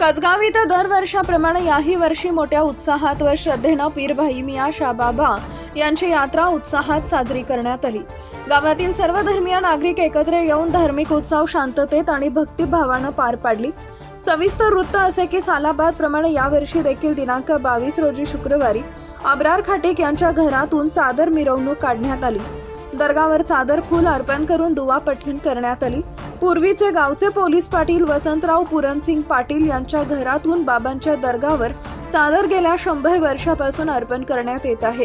कसगाव इथं दरवर्षाप्रमाणे याही वर्षी मोठ्या उत्साहात व श्रद्धेनं पीरभाई मिया शाबाबा यांची यात्रा उत्साहात साजरी करण्यात आली. गावातील सर्व धर्मीय नागरिक एकत्र येऊन धार्मिक उत्सव शांततेत आणि भक्तिभावानं पार पाडली. सविस्तर वृत्त असे की सालाबाद प्रमाणे यावर्षी देखील दिनांक बावीस रोजी शुक्रवारी अब्रार खाटेक यांच्या घरातून चादर मिरवणूक काढण्यात आली. दर्गावर चादर फुल अर्पण करून दुवा पठण करण्यात आली. पूर्वीचे गावचे पोलीस पाटील वसंतराव पुरणसिंग पाटील यांच्या घरातून बाबांच्या दर्गावर चादर गेल्या शंभर वर्षापासून अर्पण करण्यात येत आहे.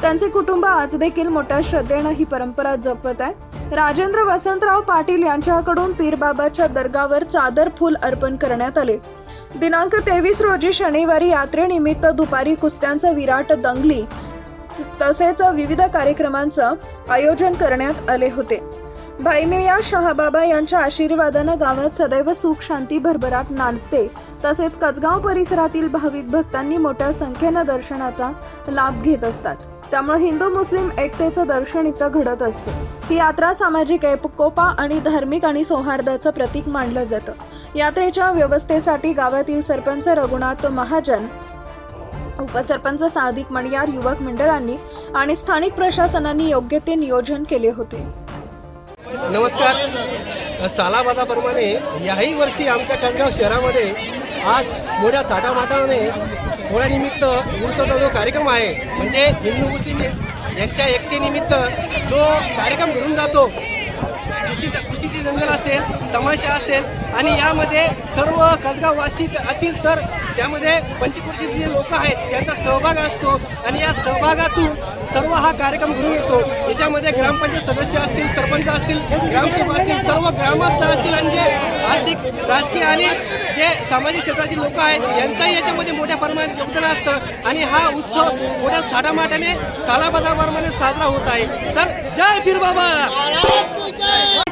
त्यांचे कुटुंब आज देखील मोठ्या श्रद्धेनं ही परंपरा जपत आहे. राजेंद्र वसंतराव पाटील यांच्याकडून पीरबाबाच्या दर्गावर चादर फुल अर्पण करण्यात आले. दिनांक तेवीस रोजी शनिवारी यात्रेनिमित्त दुपारी कुस्त्यांचं विराट दंगली तसेच विविध कार्यक्रमांचं आयोजन करण्यात आले होते. भाईमिया शहाबाबा यांच्या आशीर्वादानं गावात सदैव सुख शांती भरभराट नांदते. तसेच कचगाव परिसरातील भाविक भक्तांनी मोठ्या संख्येनं दर्शनाचा लाभ घेत असतात. त्यामुळे हिंदू मुस्लिम एकतेचं दर्शन इथं घडत असते. ही यात्रा सामाजिक एकोपा आणि धार्मिक आणि सौहार्दाचं प्रतीक मानलं जातं. यात्रेच्या व्यवस्थेसाठी गावातील सरपंच रघुनाथ महाजन उपसरपंच सादिक मणियार युवक मंडळांनी आणि स्थानिक प्रशासनाने योग्य ते नियोजन केले होते. नमस्कार. सालाबादाप्रमाणे याही वर्षी आमच्या खासगाव शहरामध्ये आज मोठ्या थाटामाटाने पोळ्यानिमित्त उर्साचा जो कार्यक्रम आहे म्हणजे हिंदू मुस्लिम यांच्या एकतेनिमित्त जो कार्यक्रम घडून जातो कुस्तीचा कुस्तीची दंगल असेल तमाशा असेल आणि यामध्ये सर्व कसगाववासी असतील तर त्यामध्ये पंचकृषी जे लोक आहेत त्यांचा सहभाग असतो आणि या सहभागातून सर्व हा कार्यक्रम घडून येतो. याच्यामध्ये ग्रामपंचायत सदस्य असतील सरपंच असतील ग्रामसभा असतील सर्व ग्रामस्थ असतील आणि जे आर्थिक राजकीय आणि जे सामाजिक क्षेत्रातील लोक आहेत यांचाही याच्यामध्ये मोठ्या प्रमाणात योगदान असतं आणि हा उत्सव मोठ्या थाटामाटाने सालाबदाबरमध्ये साजरा होत आहे. तर जय पीर बाबा